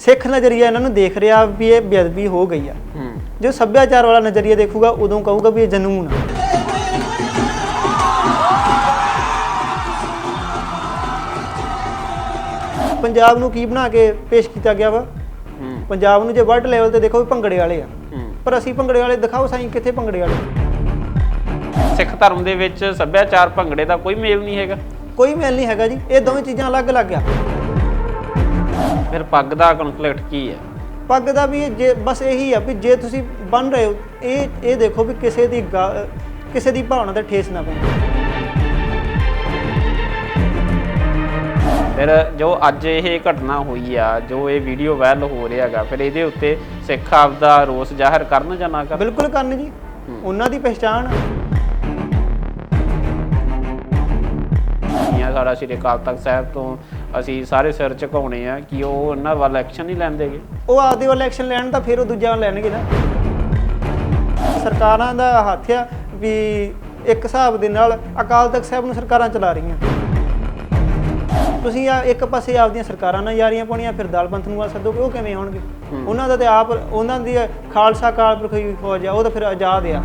ਸਿੱਖ ਨਜ਼ਰੀਆ ਇਹਨਾਂ ਨੂੰ ਦੇਖ ਰਿਹਾ ਵੀ ਇਹ ਬੇਅਦਬੀ ਹੋ ਗਈ ਆ। ਜੋ ਸੱਭਿਆਚਾਰ ਵਾਲਾ ਨਜ਼ਰੀਆ ਦੇਖੂਗਾ ਉਦੋਂ ਕਹੂਗਾ ਵੀ ਇਹ ਜਨੂਨ ਆ। ਪੰਜਾਬ ਨੂੰ ਕੀ ਬਣਾ ਕੇ ਪੇਸ਼ ਕੀਤਾ ਗਿਆ ਵਾ? ਪੰਜਾਬ ਨੂੰ ਜੇ ਵਰਲਡ ਲੈਵਲ ਤੇ ਦੇਖੋ ਵੀ ਭੰਗੜੇ ਵਾਲੇ ਆ। ਪਰ ਅਸੀਂ ਭੰਗੜੇ ਵਾਲੇ ਦਿਖਾਓ ਸਾਈਂ ਕਿੱਥੇ ਭੰਗੜੇ ਵਾਲੇ ਸਿੱਖ ਧਰਮ ਦੇ ਵਿੱਚ ਸੱਭਿਆਚਾਰ ਭੰਗੜੇ ਦਾ ਕੋਈ ਮੇਲ ਨਹੀਂ ਹੈਗਾ। ਕੋਈ ਮੇਲ ਨਹੀਂ ਹੈਗਾ ਜੀ। ਇਹ ਦੋਵੇਂ ਚੀਜ਼ਾਂ ਅਲੱਗ-ਅਲੱਗ ਆ। ਫਿਰ ਪੱਗ ਦਾ ਕਨਫਲਿਕਟ ਕੀ ਹੈ? ਪੱਗ ਦਾ ਵੀ ਜੇ ਬਸ ਇਹੀ ਆ ਵੀ ਜੇ ਤੁਸੀਂ ਬਨ ਰਹੇ ਹੋ ਇਹ ਇਹ ਦੇਖੋ ਵੀ ਕਿਸੇ ਦੀ ਗਾ- ਕਿਸੇ ਦੀ ਭਾਵਨਾ ਤੇ ਠੇਸ ਨਾ ਪਵੇ ਫਿਰ ਜੋ ਅੱਜ ਇਹ ਘਟਨਾ ਹੋਈ ਆ ਜੋ ਇਹ ਵੀਡੀਓ ਵਾਇਰਲ ਹੋ ਰਿਹਾ ਹੈਗਾ ਫਿਰ ਇਹਦੇ ਉੱਤੇ ਸਿੱਖ ਆਪਦਾ ਰੋਸ ਜ਼ਾਹਰ ਕਰਨ ਜਾਂ ਨਾ ਕਰਨ? ਬਿਲਕੁਲ ਕਰਨ ਜੀ। ਉਹਨਾਂ ਦੀ ਪਛਾਣ ਆ। ਜਾਂ ਸਾਡਾ ਸ਼੍ਰੀ ਅਕਾਲ ਤਖਤ ਸਾਹਿਬ ਤੋਂ ਅਸੀਂ ਸਾਰੇ ਸਿਰ ਝੁਕਾਉਣੇ ਆ ਕਿ ਉਹ ਉਹਨਾਂ ਵੱਲ ਐਕਸ਼ਨ ਨਹੀਂ ਲੈਂਦੇਗੇ ਉਹ ਆਪਦੇ ਵੱਲ ਐਕਸ਼ਨ ਲੈਣ ਤਾਂ ਫਿਰ ਉਹ ਦੂਜਿਆਂ ਵੱਲ ਲੈਣਗੇ ਨਾ। ਸਰਕਾਰਾਂ ਦਾ ਹੱਥ ਆ ਵੀ ਇੱਕ ਹਿਸਾਬ ਦੇ ਨਾਲ ਅਕਾਲ ਤਖਤ ਸਾਹਿਬ ਨੂੰ ਸਰਕਾਰਾਂ ਚਲਾ ਰਹੀਆਂ। ਤੁਸੀਂ ਆ ਇੱਕ ਪਾਸੇ ਆਪਦੀਆਂ ਸਰਕਾਰਾਂ ਨਾਲ ਯਾਰੀਆਂ ਪਾਉਣੀਆਂ ਫਿਰ ਦਲ ਪੰਥ ਨੂੰ ਵੱਲ ਸੱਦੋਗੇ ਉਹ ਕਿਵੇਂ ਆਉਣਗੇ? ਉਹਨਾਂ ਦਾ ਤੇ ਆਪ ਉਹਨਾਂ ਦੀ ਖਾਲਸਾ ਕਾਲ ਪੁਰਖੀ ਫੌਜ ਆ ਉਹ ਤਾਂ ਫਿਰ ਆਜ਼ਾਦ ਆ।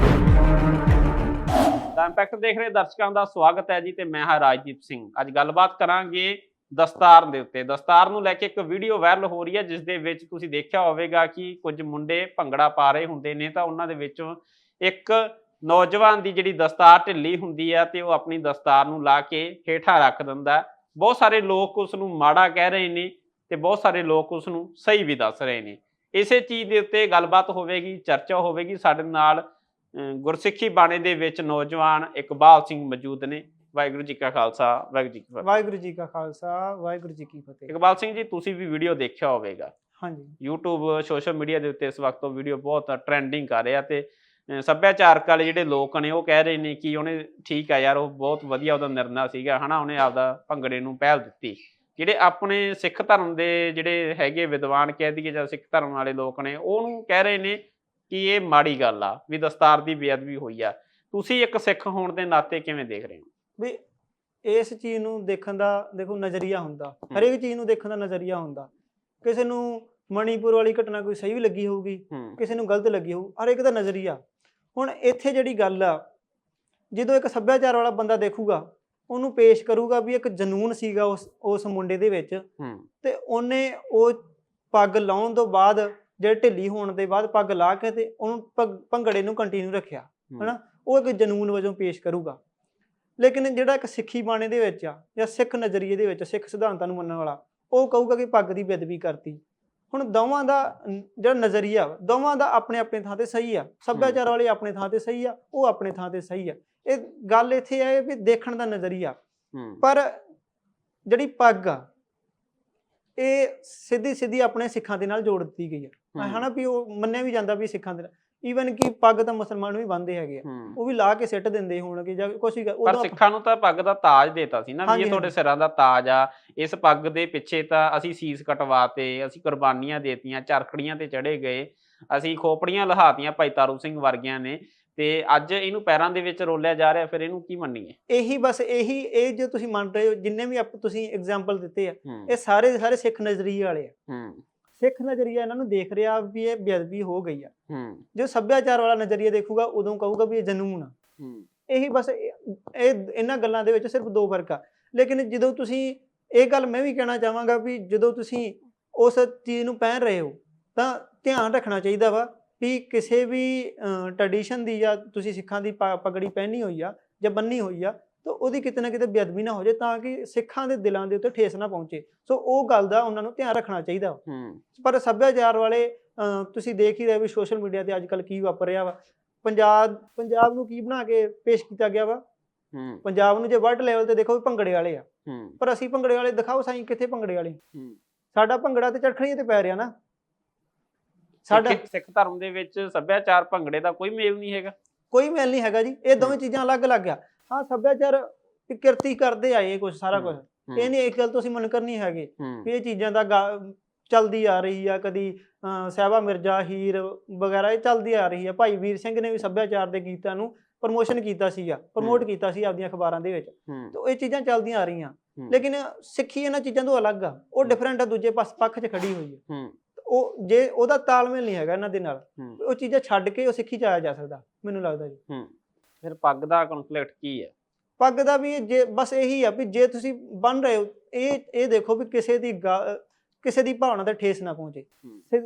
ਤਾਂ ਇੰਪੈਕਟ ਦੇਖ ਰਹੇ ਦਰਸ਼ਕਾਂ ਦਾ ਸਵਾਗਤ ਹੈ ਜੀ ਤੇ ਮੈਂ ਹਾਂ ਰਾਜਦੀਪ ਸਿੰਘ। ਅੱਜ ਗੱਲਬਾਤ ਕਰਾਂਗੇ ਦਸਤਾਰ ਦੇ ਉੱਤੇ। ਦਸਤਾਰ ਨੂੰ ਲੈ ਕੇ ਇੱਕ ਵੀਡੀਓ ਵਾਇਰਲ ਹੋ ਰਹੀ ਹੈ, ਜਿਸ ਦੇ ਵਿੱਚ ਤੁਸੀਂ ਦੇਖਿਆ ਹੋਵੇਗਾ ਕਿ ਕੁਝ ਮੁੰਡੇ ਭੰਗੜਾ ਪਾ ਰਹੇ ਹੁੰਦੇ ਨੇ ਤਾਂ ਉਹਨਾਂ ਦੇ ਵਿੱਚੋਂ ਇੱਕ ਨੌਜਵਾਨ ਦੀ ਜਿਹੜੀ ਦਸਤਾਰ ਢਿੱਲੀ ਹੁੰਦੀ ਆ ਤੇ ਉਹ ਆਪਣੀ ਦਸਤਾਰ ਨੂੰ ਲਾ ਕੇ ਹੇਠਾਂ ਰੱਖ ਦਿੰਦਾ ਬਹੁਤ ਸਾਰੇ ਲੋਕ ਉਸ ਨੂੰ ਮਾੜਾ ਕਹਿ ਰਹੇ ਨੇ ਤੇ ਬਹੁਤ ਸਾਰੇ ਲੋਕ ਉਸ ਨੂੰ ਸਹੀ ਵੀ ਦੱਸ ਰਹੇ ਨੇ। ਇਸੇ ਚੀਜ਼ ਦੇ ਉੱਤੇ ਗੱਲਬਾਤ ਹੋਵੇਗੀ, ਚਰਚਾ ਹੋਵੇਗੀ। ਸਾਡੇ ਨਾਲ ਗੁਰਸਿੱਖੀ ਬਾਣੇ ਦੇ ਵਿੱਚ ਨੌਜਵਾਨ ਇਕਬਾਲ ਸਿੰਘ ਮੌਜੂਦ ਨੇ। ਵਾਹਿਗੁਰੂ ਜੀ ਕਾ ਖਾਲਸਾ ਵਾਹਿਗੁਰੂ ਜੀ ਕੀ ਫਤਿਹ। ਵਾਹਿਗੁਰੂ ਜੀ ਕਾ ਖਾਲਸਾ ਵਾਹਿਗੁਰੂ ਜੀ ਕੀ ਫਤਿਹ। ਇਕਬਾਲ ਸਿੰਘ ਜੀ ਤੁਸੀਂ ਵੀ ਵੀਡੀਓ ਦੇਖਿਆ ਹੋਵੇਗਾ। ਹਾਂਜੀ। YouTube ਸੋਸ਼ਲ ਮੀਡੀਆ ਦੇ ਉੱਤੇ ਇਸ ਵਕਤ ਉਹ ਵੀਡੀਓ ਬਹੁਤ ਟ੍ਰੈਂਡਿੰਗ ਕਰ ਰਿਹਾ ਤੇ ਸੱਭਿਆਚਾਰਕ ਵਾਲੇ ਜਿਹੜੇ ਲੋਕ ਨੇ ਉਹ ਕਹਿ ਰਹੇ ਨੇ ਕਿ ਉਹਨੇ ਠੀਕ ਆ ਯਾਰ ਉਹ ਬਹੁਤ ਵਧੀਆ ਉਹਦਾ ਨਿਰਣਾ ਸੀਗਾ ਹਨਾ ਉਹਨੇ ਆਪਦਾ ਭੰਗੜੇ ਨੂੰ ਪਹਿਲ ਦਿੱਤੀ। ਜਿਹੜੇ ਆਪਣੇ ਸਿੱਖ ਧਰਮ ਦੇ ਜਿਹੜੇ ਹੈਗੇ ਵਿਦਵਾਨ ਕਹਿ ਦਈਏ ਜਾਂ ਸਿੱਖ ਧਰਮ ਵਾਲੇ ਲੋਕ ਨੇ ਉਹਨੂੰ ਕਹਿ ਰਹੇ ਨੇ ਕਿ ਇਹ ਮਾੜੀ ਗੱਲ ਆ ਵੀ ਦਸਤਾਰ ਦੀ ਬੇਅਦਬੀ ਹੋਈ ਆ। ਤੁਸੀਂ ਇੱਕ ਸਿੱਖ ਹੋਣ ਦੇ ਨਾਤੇ ਕਿਵੇਂ ਦੇਖ ਰਹੇ ਹੋ? ਵੀ ਇਸ ਚੀਜ਼ ਨੂੰ ਦੇਖਣ ਦਾ ਦੇਖੋ ਨਜ਼ਰੀਆ ਹੁੰਦਾ। ਹਰੇਕ ਚੀਜ਼ ਨੂੰ ਦੇਖਣ ਦਾ ਨਜ਼ਰੀਆ ਹੁੰਦਾ। ਕਿਸੇ ਨੂੰ ਮਣੀਪੁਰ ਵਾਲੀ ਘਟਨਾ ਕੋਈ ਸਹੀ ਵੀ ਲੱਗੀ ਹੋਊਗੀ ਕਿਸੇ ਨੂੰ ਗਲਤ ਲੱਗੀ ਹੋਊ ਹਰ ਇੱਕ ਦਾ ਨਜ਼ਰੀਆ। ਹੁਣ ਇੱਥੇ ਜਿਹੜੀ ਗੱਲ ਆ ਜਦੋਂ ਇੱਕ ਸੱਭਿਆਚਾਰ ਵਾਲਾ ਬੰਦਾ ਦੇਖੂਗਾ ਉਹਨੂੰ ਪੇਸ਼ ਕਰੂਗਾ ਵੀ ਇੱਕ ਜਨੂਨ ਸੀਗਾ ਉਸ ਉਸ ਮੁੰਡੇ ਦੇ ਵਿੱਚ ਤੇ ਉਹਨੇ ਉਹ ਪੱਗ ਲਾਉਣ ਤੋਂ ਬਾਅਦ ਜਿਹੜੇ ਢਿੱਲੀ ਹੋਣ ਦੇ ਬਾਅਦ ਪੱਗ ਲਾ ਕੇ ਤੇ ਉਹਨੂੰ ਭੰਗ- ਭੰਗੜੇ ਨੂੰ ਕੰਟੀਨਿਊ ਰੱਖਿਆ ਹੂੰ। ਹਨਾ? ਉਹ ਇੱਕ ਜਨੂਨ ਵਜੋਂ ਪੇਸ਼ ਕਰੂਗਾ। ਲੇਕਿਨ ਜਿਹੜਾ ਇੱਕ ਸਿੱਖੀ ਬਾਣੇ ਦੇ ਵਿੱਚ ਆ ਜਾਂ ਸਿੱਖ ਨਜ਼ਰੀਏ ਦੇ ਵਿੱਚ ਸਿੱਖ ਸਿਧਾਂਤਾਂ ਨੂੰ ਮੰਨਣ ਵਾਲਾ ਉਹ ਕਹੂਗਾ ਕਿ ਪੱਗ ਦੀ ਬੇਅਦਬੀ ਕਰਤੀ। ਹੁਣ ਦੋਵਾਂ ਦਾ ਜਿਹੜਾ ਨਜ਼ਰੀਆ ਦੋਵਾਂ ਦਾ ਆਪਣੇ ਆਪਣੇ ਥਾਂ ਤੇ ਸਹੀ ਆ। ਸੱਭਿਆਚਾਰ ਵਾਲੇ ਆਪਣੇ ਥਾਂ ਤੇ ਸਹੀ ਆ ਉਹ ਆਪਣੇ ਥਾਂ ਤੇ ਸਹੀ ਆ। ਇਹ ਗੱਲ ਇੱਥੇ ਆ ਵੀ ਦੇਖਣ ਦਾ ਨਜ਼ਰੀਆ। ਪਰ ਜਿਹੜੀ ਪੱਗ ਆ ਇਹ ਸਿੱਧੀ ਸਿੱਧੀ ਆਪਣੇ ਸਿੱਖਾਂ ਦੇ ਨਾਲ ਜੋੜ ਦਿੱਤੀ ਗਈ ਆ। ਹਨਾ ਵੀ ਉਹ ਮੰਨਿਆ ਵੀ ਜਾਂਦਾ ਵੀ ਸਿੱਖਾਂ ਦੇ ਨਾਲ। ਈਵਨ ਕਿ ਪੱਗ ਤਾਂ ਮੁਸਲਮਾਨ ਵੀ ਬੰਨਦੇ ਹੈਗੇ ਆ। ਉਹ ਵੀ ਲਾ ਕੇ ਸਿੱਟ ਦਿੰਦੇ ਹੋਣਗੇ ਜਾਂ ਕੁਛ ਵੀ ਪਰ ਸਿੱਖਾਂ ਨੂੰ ਤਾਂ ਪੱਗ ਦਾ ਤਾਜ ਦੇਤਾ ਸੀ ਨਾ ਵੀ ਇਹ ਤੁਹਾਡੇ। ਸਿਰਾਂ ਦਾ ਤਾਜ ਆ। ਇਸ ਪੱਗ ਦੇ ਪਿੱਛੇ ਤਾਂ ਅਸੀਂ ਸੀਸ ਕਟਵਾਤੇ ਅਸੀਂ ਕੁਰਬਾਨੀਆਂ ਦੇਤੀਆਂ ਚਰਖੜੀਆਂ ਤੇ ਚੜੇ ਗਏ। ਅਸੀਂ ਖੋਪੜੀਆਂ ਲਹਾਤੀਆਂ ਭਾਈ ਤਾਰੂ ਸਿੰਘ ਵਰਗਿਆਂ ਨੇ ਤੇ ਅੱਜ ਇਹਨੂੰ ਪੈਰਾਂ ਦੇ ਵਿੱਚ ਰੋਲਿਆ ਜਾ ਰਿਹਾ ਫਿਰ ਇਹਨੂੰ ਕੀ ਮੰਨੀਏ? ਇਹੀ ਬਸ ਇਹੀ ਇਹ ਜੋ ਤੁਸੀਂ ਮੰਨ ਰਹੇ ਹੋ ਜਿੰਨੇ ਵੀ ਆਪ- ਤੁਸੀਂ ਐਗਜ਼ਾਮਪਲ ਦਿੱਤੇ ਆ ਇਹ ਸਾਰੇ ਸਾਰੇ ਸਿੱਖ ਨਜ਼ਰੀਏ ਵਾਲੇ ਆ। ਹੂੰ। ਸਿੱਖ ਨਜ਼ਰੀਆ ਇਹਨਾਂ ਨੂੰ ਦੇਖ ਰਿਹਾ ਵੀ ਇਹ ਬੇਅਦਬੀ ਹੋ ਗਈ ਆ। ਹੂੰ। ਜੋ ਸੱਭਿਆਚਾਰ ਵਾਲਾ ਨਜ਼ਰੀਆ ਦੇਖੂਗਾ ਉਦੋਂ ਕਹੂਗਾ ਵੀ ਇਹ ਜਨੂਨ ਆ। ਹੂੰ। ਇਹੀ ਬਸ ਇਹ ਇਹ ਇਹਨਾਂ ਗੱਲਾਂ ਦੇ ਵਿੱਚ ਸਿਰਫ ਦੋ ਫ਼ਰਕ ਆ। ਲੇਕਿਨ ਜਦੋਂ ਤੁਸੀਂ ਇਹ ਗੱਲ ਮੈਂ ਵੀ ਕਹਿਣਾ ਚਾਹਾਂਗਾ ਵੀ ਜਦੋਂ ਤੁਸੀਂ ਉਸ ਚੀਜ਼ ਨੂੰ ਪਹਿਨ ਰਹੇ ਹੋ ਤਾਂ ਧਿਆਨ ਰੱਖਣਾ ਚਾਹੀਦਾ ਵਾ ਵੀ ਕਿਸੇ ਵੀ ਟ੍ਰੈਡੀਸ਼ਨ ਦੀ ਜਾਂ ਤੁਸੀਂ ਸਿੱਖਾਂ ਦੀ ਪਗੜੀ ਪਹਿਨੀ ਹੋਈ ਆ ਜਾਂ ਬੰਨੀ ਹੋਈ ਆ ਤਾਂ ਉਹਦੀ ਕਿਤੇ ਨਾ ਕਿਤੇ ਬੇਅਦਬੀ ਨਾ ਹੋ ਜਾਏ ਤਾਂ ਕਿ ਸਿੱਖਾਂ ਦੇ ਦਿਲਾਂ ਦੇ ਉੱਤੇ ਠੇਸ ਨਾ ਪਹੁੰਚੇ। ਸੋ ਉਹ ਗੱਲ ਦਾ ਉਹਨਾਂ ਨੂੰ ਧਿਆਨ ਰੱਖਣਾ ਚਾਹੀਦਾ ਪਰ ਸੱਭਿਆਚਾਰ ਵਾਲੇ ਤੁਸੀਂ ਦੇਖ ਹੀ ਰਹੇ ਵੀ ਸੋਸ਼ਲ ਮੀਡੀਆ ਤੇ ਅੱਜ ਕੱਲ ਕੀ ਵਾਪਰ ਰਿਹਾ ਵਾ। ਪੰਜਾਬ ਪੰਜਾਬ ਨੂੰ ਕੀ ਬਣਾ ਕੇ ਪੇਸ਼ ਕੀਤਾ ਗਿਆ ਵਾ? ਹੂੰ। ਪੰਜਾਬ ਨੂੰ ਜੇ ਵਰਲਡ ਲੈਵਲ ਤੇ ਦੇਖੋ ਵੀ ਭੰਗੜੇ ਵਾਲੇ ਆ। ਪਰ ਅਸੀਂ ਭੰਗੜੇ ਵਾਲੇ ਦਿਖਾਓ ਸਾਈਂ ਕਿੱਥੇ ਭੰਗੜੇ ਵਾਲੇ। ਹੂੰ। ਸਾਡਾ ਭੰਗੜਾ ਤੇ ਚੜਖੜੀਆਂ ਤੇ ਪੈ ਰਿਹਾ ਨਾ। ਸਾਡਾ ਸਿੱਖ- ਸਿੱਖ ਧਰਮ ਦੇ ਵਿੱਚ ਸੱਭਿਆਚਾਰ ਭੰਗੜੇ ਦਾ ਕੋਈ ਮੇਲ ਨਹੀਂ ਹੈਗਾ। ਕੋਈ ਮੇਲ ਨਹੀਂ ਹੈਗਾ ਜੀ। ਇਹ ਦੋਵੇਂ ਚੀਜ਼ਾਂ ਅਲੱਗ-ਅਲੱਗ ਆ। ਹਾਂ ਸੱਭਿਆਚਾਰ ਕਿਰਤੀ ਕਰਦੇ ਆਏ ਕੁਝ ਸਾਰਾ ਕੁਝ ਇਹ ਨਹੀਂ ਇੱਕ ਗੱਲ ਤੁਸੀਂ ਮੁਨਕਰ ਨਹੀਂ ਹੈਗੇ। ਵੀ ਇਹ ਚੀਜ਼ਾਂ ਦਾ ਚੱਲਦੀ ਆ ਰਹੀ ਆ ਕਦੀ ਸਾਹਿਬਾ ਮਿਰਜ਼ਾ ਹੀਰ ਵਗੈਰਾ ਇਹ ਚੱਲਦੀ ਆ ਰਹੀ ਆ। ਭਾਈ ਵੀਰ ਸਿੰਘ ਨੇ ਵੀ ਸੱਭਿਆਚਾਰ ਦੇ ਗੀਤਾਂ ਨੂੰ ਪ੍ਰਮੋਸ਼ਨ ਕੀਤਾ ਸੀਗਾ ਪ੍ਰਮੋਟ। ਕੀਤਾ ਸੀ ਆਪਦੀਆਂ ਅਖਬਾਰਾਂ ਦੇ ਵਿੱਚ। ਤੇ ਇਹ ਚੀਜ਼ਾਂ ਚੱਲਦੀਆਂ ਆ ਰਹੀਆਂ। ਲੇਕਿਨ ਸਿੱਖੀ ਇਹਨਾਂ ਚੀਜ਼ਾਂ ਤੋਂ ਅਲੱਗ ਆ। ਉਹ। ਡਿਫਰੈਂਟ ਆ ਦੂਜੇ ਪਾਸ ਪੱਖ 'ਚ ਖੜੀ ਹੋਈ ਹੈ। ਉਹ ਜੇ ਉਹਦਾ ਤਾਲਮੇਲ ਨਹੀਂ ਹੈਗਾ ਇਹਨਾਂ ਦੇ ਨਾਲ ਉਹ ਚੀਜ਼ਾਂ ਛੱਡ ਕੇ ਉਹ ਸਿੱਖੀ ਚ ਆਇਆ ਜਾ ਸਕਦਾ ਮੈਨੂੰ ਲੱਗਦਾ ਜੀ। ਫਿਰ ਪੱਗ ਦਾ ਕਨਫਲਿਕਟ ਕੀ ਹੈ? ਪੱਗ ਦਾ ਵੀ ਜੇ ਬਸ ਇਹੀ ਆ ਵੀ ਜੇ ਤੁਸੀਂ ਬਣ ਰਹੇ ਹੋ ਇਹ ਇਹ ਦੇਖੋ ਵੀ ਕਿਸੇ ਦੀ ਕਿਸੇ ਦੀ ਭਾਵਨਾ ਤੇ ਠੇਸ ਨਾ ਪਹੁੰਚੇ।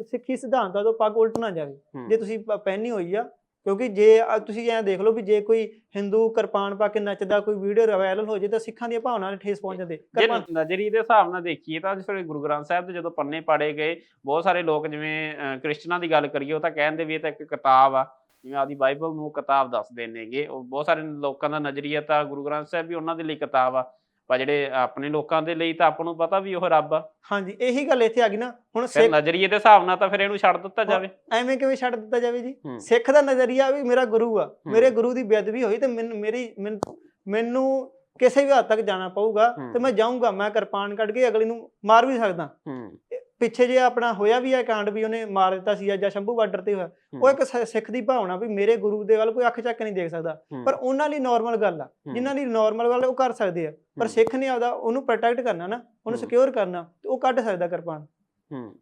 ਸਿੱਖੀ ਸਿਧਾਂਤਾਂ ਤੋਂ ਪੱਗ ਉਲਟ ਨਾ ਜਾਵੇ। ਜੇ ਤੁਸੀਂ ਪਹਿਨੀ ਹੋਈ ਆ ਕਿਉਂਕਿ ਜੇ ਤੁਸੀਂ ਐਂ ਦੇਖ ਲਓ ਵੀ ਜੇ ਕੋਈ ਹਿੰਦੂ ਕਿਰਪਾਨ ਪਾ ਕੇ ਨੱਚਦਾ ਕੋਈ ਵੀਡੀਓ ਵਾਇਰਲ ਹੋ ਜੇ ਤਾਂ ਸਿੱਖਾਂ ਦੀਆਂ ਭਾਵਨਾਵਾਂ ਤੇ ਠੇਸ ਪਹੁੰਚ ਜਾਂਦੇ। ਕਿਰਪਾਨ ਨਜ਼ਰੀ ਦੇ ਹਿਸਾਬ ਨਾਲ ਦੇਖੀਏ ਤਾਂ ਜਿਹੜੇ ਗੁਰੂ ਗ੍ਰੰਥ ਸਾਹਿਬ ਦੇ ਜਦੋਂ ਪੰਨੇ ਪਾੜੇ ਗਏ ਬਹੁਤ ਸਾਰੇ ਲੋਕ ਜਿਵੇਂ ਕ੍ਰਿਸਚਨਾਂ ਦੀ ਗੱਲ ਕਰੀਏ ਉਹ ਤਾਂ ਕਹਿੰਦੇ ਵੀ ਇਹ ਤਾਂ ਇੱਕ ਕਿਤਾਬ ਆ। ਜਿਵੇਂ ਆਦੀ ਬਾਈਬਲ ਨੂੰ ਕਿਤਾਬ ਦੱਸਦੇ ਨੇਗੇ ਉਹ ਬਹੁਤ ਸਾਰੇ ਲੋਕਾਂ ਦਾ ਨਜ਼ਰੀਆ ਤਾਂ ਗੁਰੂ ਗ੍ਰੰਥ ਸਾਹਿਬ ਵੀ ਉਹਨਾਂ ਦੇ ਲਈ ਕਿਤਾਬ ਆ ਪਰ ਜਿਹੜੇ ਆਪਣੇ ਲੋਕਾਂ ਦੇ ਲਈ ਤਾਂ ਆਪਾਂ ਨੂੰ ਪਤਾ ਵੀ ਉਹ ਰੱਬ ਆ। ਹਾਂਜੀ ਇਹੀ ਗੱਲ ਇੱਥੇ ਆ ਗਈ ਨਾ ਹੁਣ ਸਿੱਖ ਨਜ਼ਰੀਏ ਦੇ ਹਿਸਾਬ ਨਾਲ ਤਾਂ ਫਿਰ ਇਹਨੂੰ ਛੱਡ ਦਿੱਤਾ ਜਾਵੇ। ਐਵੇਂ ਕਿਵੇਂ ਛੱਡ ਦਿੱਤਾ ਜਾਵੇ ਜੀ। ਸਿੱਖ ਦਾ ਨਜ਼ਰੀਆ ਵੀ ਮੇਰਾ ਗੁਰੂ ਆ ਮੇਰੇ ਗੁਰੂ ਦੀ ਬੇਅਦਬੀ ਹੋਈ ਤੇ ਮੈਨੂੰ ਮੇਰੀ ਮੈਨ- ਕਿਸੇ ਵੀ ਹੱਦ ਤੱਕ ਜਾਣਾ ਪਊਗਾ। ਤੇ ਮੈਂ ਜਾਊਂਗਾ ਮੈਂ ਕਿਰਪਾਨ ਕੱਢ ਕੇ ਅਗਲੇ ਨੂੰ ਮਾਰ ਵੀ ਸਕਦਾ। ਹੂੰ। ਪਿੱਛੇ ਜੇ ਆਪਣਾ ਹੋਇਆ ਵੀ ਹੈ ਕਾਂਡ ਵੀ ਉਹਨੇ ਮਾਰ ਦਿੱਤਾ ਸੀ ਜਾਂ ਸ਼ੰਭੂ ਬਾਰਡਰ ਤੇ ਹੋਇਆ ਉਹ ਇੱਕ ਸਿੱਖ ਦੀ ਭਾਵਨਾ ਵੀ ਮੇਰੇ ਗੁਰੂ ਦੇ ਵੱਲ ਕੋਈ ਅੱਖ ਚੱਕ ਨਹੀਂ ਦੇਖ ਸਕਦਾ। ਪਰ ਉਹਨਾਂ ਲਈ ਨਾਰਮਲ ਗੱਲ ਆ ਜਿਨ੍ਹਾਂ ਲਈ ਨਾਰਮਲ ਗੱਲ ਉਹ ਕਰ ਸਕਦੇ ਆ। ਪਰ ਸਿੱਖ ਨੇ ਆਪਦਾ ਉਹਨੂੰ ਪ੍ਰੋਟੈਕਟ ਕਰਨਾ ਨਾ ਉਹਨੂੰ। ਸਿਕਿਉਰ ਕਰਨਾ ਤੇ ਉਹ ਕੱਢ ਸਕਦਾ ਕਿਰਪਾਨ। ਹੂੰ।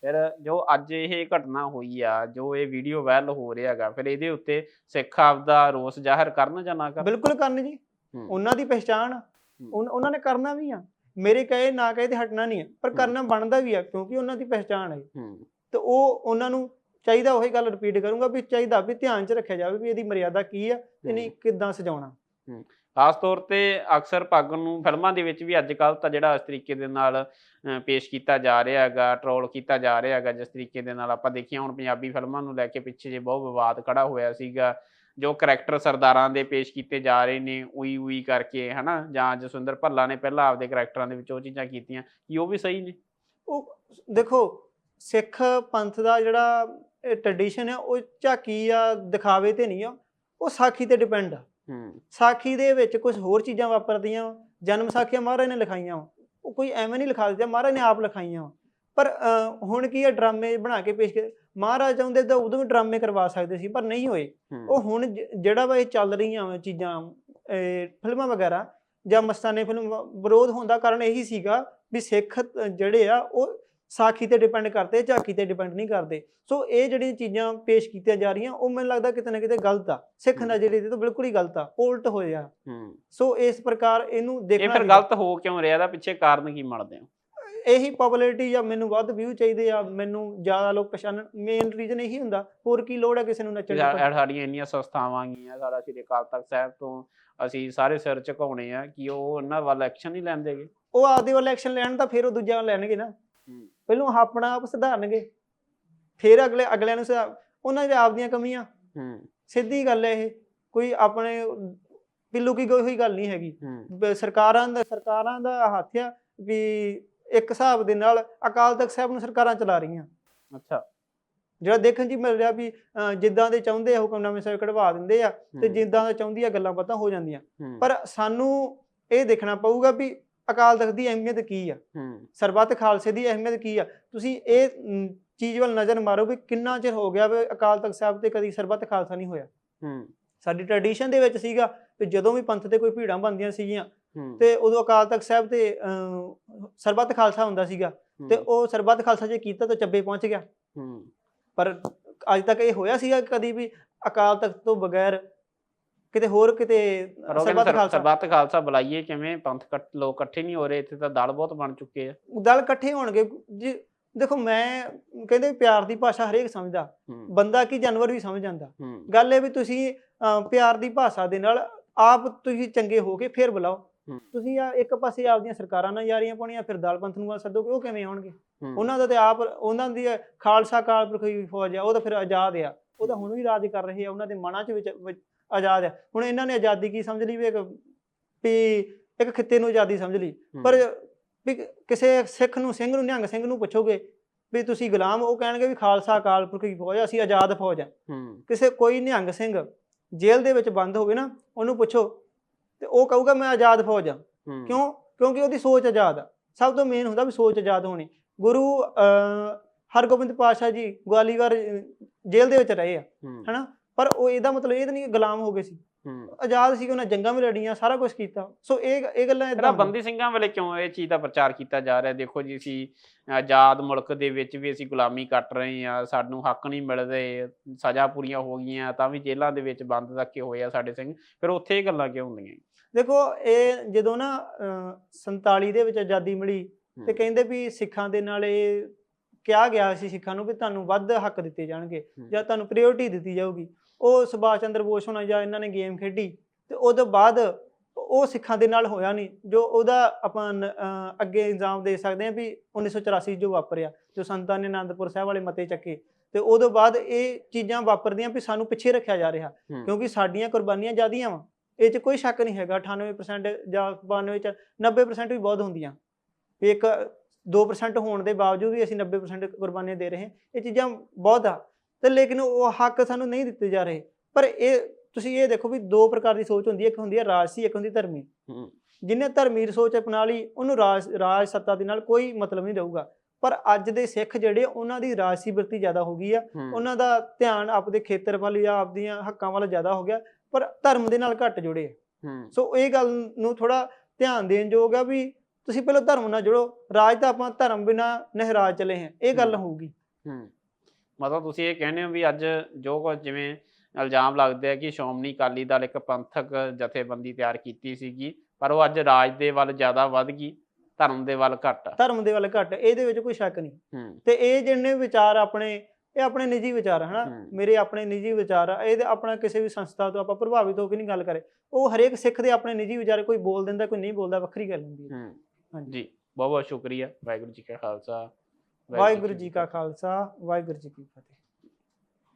ਫਿਰ ਜੋ ਅੱਜ ਇਹ ਘਟਨਾ ਹੋਈ ਆ ਜੋ ਇਹ ਵੀਡੀਓ ਵਾਇਰਲ ਹੋ ਰਿਹਾ ਹੈਗਾ ਫਿਰ ਇਹਦੇ ਉੱਤੇ ਸਿੱਖ ਆਪਦਾ ਰੋਸ ਜ਼ਾਹਰ ਕਰਨ ਜਾਂ ਨਾ ਕਰਨ? ਬਿਲਕੁਲ ਕਰਨ ਜੀ। ਉਹਨਾਂ ਦੀ। ਉਨ- ਉਹਨਾਂ ਨੇ ਕਰਨਾ ਵੀ ਆ। ਮੇਰੇ ਕਹੇ ਨਾ ਕਹੇ ਤੇ ਹਟਣਾ ਨਹੀਂ ਆ ਪਰ ਹੂੰ। ਕਰਨਾ ਬਣਦਾ ਵੀ ਆ ਕਿਉਂਕਿ ਉਹਨਾਂ ਦੀ ਪਹਿਚਾਣ ਹੈ। ਹੂੰ। ਤੇ ਉਹ ਉਹਨਾਂ ਨੂੰ ਚਾਹੀਦਾ ਉਹੀ ਗੱਲ ਰਿਪੀਟ ਕਰੂੰਗਾ ਵੀ ਚਾਹੀਦਾ ਵੀ ਧਿਆਨ 'ਚ ਰੱਖਿਆ ਜਾਵੇ ਵੀ ਇਹਦੀ ਮਰਿਆਦਾ ਕੀ ਆ ਤੇ ਨਹੀਂ ਕਿੱਦਾਂ ਸਜਾਉਣਾ। ਖਾਸ ਤੌਰ ਤੇ ਅਕਸਰ ਪੱਗ ਨੂੰ ਫਿਲਮਾਂ ਦੇ ਵਿੱਚ ਵੀ ਅੱਜ ਕੱਲ ਤਾਂ ਜਿਹੜਾ ਇਸ ਤਰੀਕੇ ਦੇ ਨਾਲ ਪੇਸ਼ ਕੀਤਾ ਜਾ ਰਿਹਾ ਹੈਗਾ ਟ੍ਰੋਲ ਕੀਤਾ ਜਾ ਰਿਹਾ ਹੈਗਾ ਜਿਸ ਤਰੀਕੇ ਦੇ ਨਾਲ ਆਪਾਂ ਦੇਖੀਆਂ ਹੁਣ ਪੰਜਾਬੀ ਫਿਲਮਾਂ ਨੂੰ ਲੈ ਕੇ ਪਿੱਛੇ ਜੇ ਬਹੁਤ ਵਿਵਾਦ ਖੜਾ ਹੋਇਆ ਸੀਗਾ ਜੋ ਕਰੈਕਟਰ ਸਰਦਾਰਾਂ ਦੇ ਪੇਸ਼ ਕੀਤੇ ਜਾ ਰਹੇ ਨੇ ਉਈ ਉਈ ਕਰਕੇ ਹਨਾ ਜਾਂ ਜਸਵਿੰਦਰ ਭੱਲਾ ਨੇ ਪਹਿਲਾਂ ਆਪਦੇ ਕਰੈਕਟਰਾਂ ਦੇ ਵਿੱਚ ਉਹ ਚੀਜ਼ਾਂ ਕੀਤੀਆਂ ਕੀ ਉਹ ਵੀ ਸਹੀ ਨੇ ਉਹ ਦੇਖੋ ਸਿੱਖ ਪੰਥ ਦਾ ਜਿਹੜਾ ਟ੍ਰੈਡੀਸ਼ਨ ਆ ਉਹ ਝਾਕੀ ਆ ਦਿਖਾਵੇ ਤੇ ਨਹੀਂ ਆ ਉਹ ਸਾਖੀ ਤੇ ਡਿਪੈਂਡ ਆ ਹੂੰ ਸਾਖੀ ਦੇ ਵਿੱਚ ਕੁਝ ਹੋਰ ਚੀਜ਼ਾਂ ਵਾਪਰਦੀਆਂ। ਜਨਮ ਸਾਖੀਆਂ ਮਹਾਰਾਜ ਨੇ ਲਿਖਾਈਆਂ। ਉਹ ਕੋਈ ਐਵੇਂ ਨਹੀਂ ਲਿਖਾ ਦਿੱਤਾ ਮਹਾਰਾਜ ਨੇ ਆਪ ਲਿਖਾਈਆਂ। ਪਰ ਹੁਣ ਕੀ ਆ ਡਰਾਮੇ ਬਣਾ ਕੇ ਪੇਸ਼ ਕਰ ਮਹਾਰਾਜ ਚਾਹੁੰਦੇ ਤਾਂ ਉਦੋਂ ਵੀ ਡਰਾਮੇ ਕਰਵਾ ਸਕਦੇ ਸੀ ਪਰ ਨਹੀਂ ਹੋਏ। ਉਹ ਹੁਣ ਜਿਹੜਾ ਵਾ ਇਹ ਚੱਲ ਰਹੀਆਂ ਚੀਜ਼ਾਂ ਇਹ ਫਿਲਮਾਂ ਵਗੈਰਾ ਜਾਂ ਮਸਤਾਨੇ ਫਿਲਮ ਵਿਰੋਧ ਹੋਣ ਦਾ ਕਾਰਨ ਇਹੀ ਸੀਗਾ ਵੀ ਸਿੱਖ ਜਿਹੜੇ ਆ ਉਹ ਸਾਖੀ ਤੇ ਡਿਪੈਂਡ ਕਰਦੇ ਝਾਕੀ ਤੇ ਡਿਪੈਂਡ ਨਹੀਂ ਕਰਦੇ। ਸੋ ਇਹ ਜਿਹੜੀਆਂ ਚੀਜ਼ਾਂ ਪੇਸ਼ ਕੀਤੀਆਂ ਜਾ ਰਹੀਆਂ ਉਹ ਮੈਨੂੰ ਲੱਗਦਾ ਕਿਤੇ ਨਾ ਕਿਤੇ ਗਲਤ ਆ। ਸਿੱਖ। ਨਜ਼ਰੀਏ ਤੋਂ ਬਿਲਕੁਲ ਹੀ ਗਲਤ ਆ ਉਲਟ ਹੋਇਆ ਸੋ ਇਸ ਪ੍ਰਕਾਰ ਇਹਨੂੰ ਇਹ ਦੇਖਣਾ ਫਿਰ ਨਹੀਂ- ਗਲਤ ਹੋ ਕਿਉਂ ਰਿਹਾ ਇਹਦਾ ਪਿੱਛੇ ਕਾਰਨ ਕੀ ਮੰਨਦੇ ਹੋ ਇਹੀ ਪਪੂਲੈਰਿਟੀ ਜਾਂ ਮੈਨੂੰ ਵੱਧ ਵਿਊ ਚਾਹੀਦੇ ਆ ਮੈਨੂੰ ਜ਼ਿਆਦਾ ਲੋਕ ਪਛਾਣਨ ਮੇਨ ਰੀਜ਼ਨ ਇਹੀ ਹੁੰਦਾ ਹੋਰ ਕੀ ਲੋੜ ਹੈ ਕਿਸੇ ਨੂੰ ਨੱਚਣ ਦੀ ਸਾਡੀਆਂ ਇੰਨੀਆਂ ਸੰਸਥਾਵਾਂ ਗਈਆਂ ਸਾਡਾ ਸ਼੍ਰੀ ਅਕਾਲ ਤਖਤ ਸਾਹਿਬ ਤੋਂ ਅਸੀਂ ਸਾਰੇ ਸਿਰ ਝੁਕਾਉਣੇ ਆ ਕਿ ਉਹ ਉਹਨਾਂ ਵੱਲ ਐਕਸ਼ਨ ਨਹੀਂ ਲੈਂਦੇਗੇ ਉਹ ਆਪਦੇ ਵੱਲ ਐਕਸ਼ਨ ਲੈਣ ਤਾਂ ਫਿਰ ਉਹ ਦੂਜਿਆਂ ਲੈਣਗੇ ਨਾ। ਪਹਿਲਾਂ ਆਪਣਾ ਆਪ ਸੁਧਾਰਨਗੇ ਫਿਰ ਅਗਲੇ ਅਗਲਿਆਂ ਨੂੰ ਉਹਨਾਂ ਦੇ ਆਪਦੀਆਂ ਕਮੀਆਂ। ਹੂੰ। ਸਿੱਧੀ ਗੱਲ ਹੈ ਇਹ ਕੋਈ ਆਪਣੇ ਪਿੱਲੂ ਕੀ ਕੋਈ ਹੋਈ ਗੱਲ ਨਹੀਂ ਹੈਗੀ। ਸਰਕਾਰਾਂ ਦਾ ਸਰਕਾਰਾਂ ਦਾ ਹੱਥ ਆ ਵੀ ਇੱਕ ਹਿਸਾਬ ਦੇ ਨਾਲ ਅਕਾਲ ਤਖਤ ਸਾਹਿਬ ਨੂੰ ਸਰਕਾਰਾਂ ਚਲਾ ਰਹੀਆਂ। ਅੱਛਾ। ਜਿਹੜਾ ਦੇਖਣ ਹੀ ਮਿਲ ਰਿਹਾ ਵੀ ਜਿੱਦਾਂ ਦੇ ਚਾਹੁੰਦੇ ਆ ਹੁਕਮਨਾਮੇ ਸਾਹਿਬ ਕਢਵਾ ਦਿੰਦੇ ਆ ਤੇ ਜਿੱਦਾਂ ਦਾ ਚਾਹੁੰਦੀ ਆ ਗੱਲਾਂ ਪਤਾ ਹੋ ਜਾਂਦੀਆਂ। ਪਰ ਸਾਨੂੰ ਇਹ ਦੇਖਣਾ ਪਊਗਾ ਵੀ ਅਕਾਲ ਤਖਤ ਦੀ ਅਹਿਮੀਅਤ ਕੀ ਆ। ਸਰਬੱਤ ਖਾਲਸੇ ਦੀ ਅਹਿਮੀਅਤ ਕੀ ਆ? ਤੁਸੀਂ ਇਹ ਚੀਜ਼ ਵੱਲ ਨਜ਼ਰ ਮਾਰੋ ਵੀ ਕਿੰਨਾ ਚਿਰ ਹੋ ਗਿਆ ਵੀ ਅਕਾਲ ਤਖਤ ਸਾਹਿਬ ਤੇ ਕਦੀ ਸਰਬੱਤ ਖਾਲਸਾ ਨਹੀਂ ਹੋਇਆ। ਸਾਡੀ ਟ੍ਰੈਡੀਸ਼ਨ ਦੇ ਵਿੱਚ ਸੀਗਾ ਕਿ ਜਦੋਂ ਵੀ ਪੰਥ ਤੇ ਕੋਈ ਭੀੜਾਂ ਬਣਦੀਆਂ ਸੀਗੀਆਂ ਤੇ ਉਦੋਂ ਅਕਾਲ ਤਖਤ ਸਾਹਿਬ ਤੇ ਸਰਬੱਤ ਖਾਲਸਾ ਹੁੰਦਾ ਸੀਗਾ ਤੇ ਉਹ ਸਰਬੱਤ ਖਾਲਸਾ ਜੇ ਕੀਤਾ ਤਾਂ ਚੱਬੇ ਪਹੁੰਚ ਗਿਆ। ਪਰ ਅੱਜ ਤੱਕ ਇਹ ਹੋਇਆ ਸੀਗਾ ਕਦੀ ਵੀ ਅਕਾਲ ਤਖਤ ਤੋਂ ਬਗੈਰ ਕਿਤੇ ਹੋਰ ਕਿਤੇ ਸਰਬੱਤ ਖਾਲਸਾ? ਸਰਬੱਤ ਖਾਲਸਾ ਬੁਲਾਈਏ ਕਿਵੇਂ? ਪੰਥ ਕੱਟ ਲੋਕ ਇਕੱਠੇ ਨਹੀਂ ਹੋ ਰਹੇ ਇੱਥੇ ਤਾਂ ਦਲ ਬਹੁਤ ਬਣ ਚੁੱਕੇ ਆ। ਦਲ ਇਕੱਠੇ ਹੋਣਗੇ। ਜੀ ਦੇਖੋ ਮੈਂ ਕਹਿੰਦੇ ਪਿਆਰ ਦੀ ਭਾਸ਼ਾ ਹਰੇਕ ਸਮਝਦਾ। ਬੰਦਾ ਕੀ ਜਾਨਵਰ ਵੀ ਸਮਝ ਜਾਂਦਾ। ਗੱਲ ਇਹ ਵੀ ਤੁਸੀਂ ਪਿਆਰ ਦੀ ਭਾਸ਼ਾ ਦੇ ਨਾਲ ਆਪ ਤੁਸੀਂ ਚੰਗੇ ਹੋ ਕੇ ਫਿਰ ਬੁਲਾਓ। ਤੁਸੀਂ ਆ ਇੱਕ ਪਾਸੇ ਆਪਦੀਆਂ ਸਰਕਾਰਾਂ ਨਾਲ ਯਾਰੀਆਂ ਪਾਉਣੀਆਂ ਫਿਰ ਦਲ ਪੰਥ ਨੂੰ ਸੱਦੋਗੇ ਉਹ ਕਿਵੇਂ ਆਉਣਗੇ? ਉਹਨਾਂ ਦਾ ਤੇ ਆਪ ਉਹਨਾਂ ਦੀ ਖਾਲਸਾ ਕਾਲ ਪੁਰਖੀ ਫੌਜ ਆ ਉਹ ਤਾਂ ਫਿਰ ਆਜ਼ਾਦ ਆ। ਉਹ ਤਾਂ ਹੁਣ ਵੀ ਰਾਜ ਕਰ ਰਹੇ ਆ ਉਹਨਾਂ ਦੇ ਮਨਾਂ 'ਚ ਵਿੱਚ ਆਜ਼ਾਦ ਆ। ਹੁਣ ਇਹਨਾਂ ਨੇ ਆਜ਼ਾਦੀ ਕੀ ਸਮਝ ਲਈ ਵੀ ਇੱਕ ਵੀ ਇੱਕ ਖਿੱਤੇ ਨੂੰ ਆਜ਼ਾਦੀ ਸਮਝ ਲਈ? ਪਰ ਵੀ ਕਿਸੇ ਸਿੱਖ ਨੂੰ ਸਿੰਘ ਨੂੰ ਨਿਹੰਗ ਸਿੰਘ ਨੂੰ ਪੁੱਛੋਗੇ ਵੀ ਤੁਸੀਂ ਗੁਲਾਮ ਉਹ ਕਹਿਣਗੇ ਵੀ ਖਾਲਸਾ ਅਕਾਲ ਪੁਰਖ ਦੀ ਫੌਜ ਆ, ਅਸੀਂ ਆਜ਼ਾਦ ਫੌਜ ਆ। ਕਿਸੇ ਕੋਈ ਨਿਹੰਗ ਸਿੰਘ ਜੇਲ੍ਹ ਦੇ ਵਿੱਚ ਬੰਦ ਹੋਵੇ ਨਾ ਉਹਨੂੰ ਪੁੱਛੋ ਤੇ ਉਹ ਕਹੂਗਾ ਮੈਂ ਆਜ਼ਾਦ ਫੌਜ ਆ। ਹੂੰ, ਕਿਉਂ? ਕਿਉਂਕਿ ਉਹਦੀ ਸੋਚ ਆਜ਼ਾਦ ਆ। ਸਭ ਤੋਂ ਮੇਨ ਹੁੰਦਾ ਵੀ ਸੋਚ ਆਜ਼ਾਦ ਹੋਣੀ। ਗੁਰੂ ਹਰਗੋਬਿੰਦ ਪਾਤਸ਼ਾਹ ਜੀ ਗਵਾਲੀਅਰ ਅਹ, ਜੇਲ੍ਹ ਦੇ ਵਿੱਚ ਰਹੇ ਆ। ਹਨਾ? ਪਰ ਉਹ ਇਹਦਾ ਮਤਲਬ ਇਹ ਤਾਂ ਨਹੀਂ ਕਿ ਗੁਲਾਮ ਹੋ ਗਏ ਸੀ। ਆਜ਼ਾਦ ਸੀ ਉਹਨਾਂ ਜੰਗਾਂ ਵੀ ਲੜੀਆਂ ਸਾਰਾ ਕੁਝ ਕੀਤਾ। ਸੋ ਇਹ ਇਹ ਗੱਲਾਂ ਇਹਦਾ ਇਦਾਂ ਬੰਦੀ ਸਿੰਘਾਂ ਵੇਲੇ ਕਿਉਂ ਇਹ ਚੀਜ਼ ਦਾ ਪ੍ਰਚਾਰ ਕੀਤਾ ਜਾ ਰਿਹਾ? ਦੇਖੋ ਜੀ ਅਸੀਂ ਆਜ਼ਾਦ ਮੁਲਕ ਦੇ ਵਿੱਚ ਵੀ ਅਸੀਂ ਗੁਲਾਮੀ ਕੱਟ ਰਹੇ ਆ ਸਾਨੂੰ ਹੱਕ ਨਹੀਂ ਮਿਲਦੇ। ਸਜ਼ਾ ਪੂਰੀਆਂ ਹੋ ਗਈਆਂ ਤਾਂ ਵੀ ਜੇਲ੍ਹਾਂ ਦੇ ਵਿੱਚ ਬੰਦ ਰੱਖੇ ਹੋਏ ਆ ਸਾਡੇ ਸਿੰਘ। ਫਿਰ ਉੱਥੇ ਇਹ ਗੱਲਾਂ ਕਿਉਂ ਹੁੰਦੀਆਂ ਦੇਖੋ ਇਹ ਜਦੋਂ ਨਾ ਅਹ, 47 ਦੇ ਵਿੱਚ ਆਜ਼ਾਦੀ ਮਿਲੀ ਤੇ ਕਹਿੰਦੇ ਵੀ ਸਿੱਖਾਂ ਦੇ ਨਾਲ ਇਹ ਕਿਹਾ ਗਿਆ ਸੀ ਸਿੱਖਾਂ ਨੂੰ ਵੀ ਤੁਹਾਨੂੰ ਵੱਧ ਹੱਕ ਦਿੱਤੇ ਜਾਣਗੇ ਜਾਂ ਤੁਹਾਨੂੰ ਪ੍ਰਾਇੋਰਟੀ ਦਿੱਤੀ ਜਾਊਗੀ। ਉਹ ਸੁਭਾਸ਼ ਚੰਦਰ ਬੋਸ ਹੋਣਾ ਜਾਂ ਇਹਨਾਂ ਨੇ ਗੇਮ ਖੇਡੀ ਤੇ ਉਹਦੇ ਬਾਅਦ ਉਹ ਸਿੱਖਾਂ ਦੇ ਨਾਲ ਹੋਇਆ ਨਹੀਂ ਜੋ ਉਹਦਾ ਆਪਾਂ ਅੱਗੇ ਇਲਜ਼ਾਮ ਦੇ ਸਕਦੇ ਹਾਂ ਵੀ 1984 ਜੋ ਵਾਪਰਿਆ ਜੋ ਸੰਤਾਂ ਨੇ ਆਨੰਦਪੁਰ ਸਾਹਿਬ ਵਾਲੇ ਮਤੇ ਚੱਕੇ ਤੇ ਉਹਦੋਂ ਬਾਅਦ ਇਹ ਚੀਜ਼ਾਂ ਵਾਪਰਦੀਆਂ ਵੀ ਸਾਨੂੰ ਪਿੱਛੇ ਰੱਖਿਆ ਜਾ ਰਿਹਾ। ਕਿਉਂਕਿ ਸਾਡੀਆਂ ਕੁਰਬਾਨੀਆਂ ਜ਼ਿਆਦੀਆਂ ਵਾ। ਇਹ 'ਚ ਕੋਈ ਸ਼ੱਕ ਨਹੀਂ ਹੈਗਾ 98% ਜਾਂ 92 ਚ 90% ਵੀ ਬਹੁਤ ਹੁੰਦੀਆਂ। ਵੀ ਇੱਕ 2% ਹੋਣ ਦੇ ਬਾਵਜੂਦ ਵੀ ਅਸੀਂ 90% ਕੁਰਬਾਨੀਆਂ ਦੇ ਰਹੇ ਹਾਂ ਇਹ ਚੀਜ਼ਾਂ ਬਹੁਤ ਆ। ਤੇ ਲੇਕਿਨ ਉਹ ਹੱਕ ਸਾਨੂੰ ਨਹੀਂ ਦਿੱਤੇ ਜਾ ਰਹੇ। ਪਰ ਇਹ ਤੁਸੀਂ ਇਹ ਦੇਖੋ ਵੀ ਦੋ ਪ੍ਰਕਾਰ ਦੀ ਸੋਚ ਹੁੰਦੀ ਹੈ ਇੱਕ ਹੁੰਦੀ ਹੈ ਰਾਜਸੀ ਇੱਕ ਹੁੰਦੀ ਧਰਮੀ। ਹੂੰ। ਜਿਹਨੇ ਧਰਮੀ ਸੋਚ ਅਪਣਾ ਲਈ ਉਹਨੂੰ ਰਾਜ ਰਾਜ ਸੱਤਾ ਦੇ ਨਾਲ ਕੋਈ ਮਤਲਬ ਨਹੀਂ ਰਹੂਗਾ। ਪਰ ਅੱਜ ਦੇ ਸਿੱਖ ਜਿਹੜੇ ਉਹਨਾਂ ਦੀ ਰਾਜਸੀ ਵਰਤੀ ਜ਼ਿਆਦਾ ਹੋ ਗਈ ਆ। ਉਹਨਾਂ ਦਾ ਧਿਆਨ ਆਪਦੇ ਖੇਤਰ ਵੱਲ ਜਾਂ ਆਪਦੀਆਂ ਹੱਕਾਂ ਵੱਲ ਜ਼ਿਆਦਾ ਹੋ ਗਿਆ। ਪਰ ਧਰਮ ਦੇ ਨਾਲ ਘੱਟ ਜੁੜੇ। ਹੂੰ। ਸੋ ਇਹ ਗੱਲ ਨੂੰ ਥੋੜਾ ਧਿਆਨ ਦੇਣ ਯੋਗ ਆ ਵੀ ਤੁਸੀਂ ਪਹਿਲਾਂ ਧਰਮ ਨਾਲ ਜੁੜੋ। ਰਾਜ ਤਾਂ ਆਪਾਂ ਧਰਮ ਬਿਨਾ ਨਹਿਰਾਜ ਚਲੇ ਹਾਂ। ਇਹ ਗੱਲ। ਹੋਊਗੀ। ਹੂੰ। ਮਤਲਬ ਤੁਸੀਂ ਇਹ ਕਹਿੰਦੇ ਹੋ ਵੀ ਅੱਜ ਜੋ ਕੁਝ ਜਿਵੇਂ ਇਲਜ਼ਾਮ ਲੱਗਦੇ ਆ ਕਿ ਸ਼੍ਰੋਮਣੀ ਅਕਾਲੀ ਦਲ ਇੱਕ ਪੰਥਕ ਜਥੇਬੰਦੀ ਤਿਆਰ ਕੀਤੀ ਸੀਗੀ ਪਰ ਉਹ ਅੱਜ ਰਾਜ ਦੇ ਵੱਲ ਜ਼ਿਆਦਾ ਵੱਧ ਗਈ ਧਰਮ ਦੇ ਵੱਲ ਘੱਟ। ਧਰਮ ਦੇ ਵੱਲ ਘੱਟ। ਇਹਦੇ ਵਿੱਚ ਕੋਈ ਸ਼ੱਕ ਨਹੀਂ। ਤੇ ਇਹ ਜਿਹਨੇ ਵਿਚਾਰ ਆਪਣੇ ਇਹ ਆਪਣੇ ਨਿੱਜੀ ਵਿਚਾਰ ਹਨਾ। ਮੇਰੇ ਆਪਣੇ ਨਿੱਜੀ ਵਿਚਾਰ ਆ ਇਹਦੇ ਆਪਣਾ ਕਿਸੇ ਵੀ ਸੰਸਥਾ ਤੋਂ ਆਪਾਂ ਪ੍ਰਭਾਵਿਤ ਹੋ ਕੇ ਨਹੀਂ ਗੱਲ ਕਰੇ। ਉਹ ਹਰੇਕ ਸਿੱਖ ਦੇ ਆਪਣੇ ਨਿੱਜੀ ਵਿਚਾਰ ਕੋਈ ਬੋਲ ਦਿੰਦਾ ਕੋਈ ਨਹੀਂ ਬੋਲਦਾ ਵੱਖਰੀ ਗੱਲ ਹੁੰਦੀ ਹੈ। ਹਾਂਜੀ। ਬਹੁਤ ਬਹੁਤ ਸ਼ੁਕਰੀਆ। ਵਾਹਿਗੁਰੂ ਜੀ ਕਾ ਖਾਲਸਾ। ਵਾਹਿਗੁਰੂ ਜੀ ਕਾ ਖਾਲਸਾ ਵਾਹਿਗੁਰੂ ਜੀ ਕੀ ਫਤਿਹ।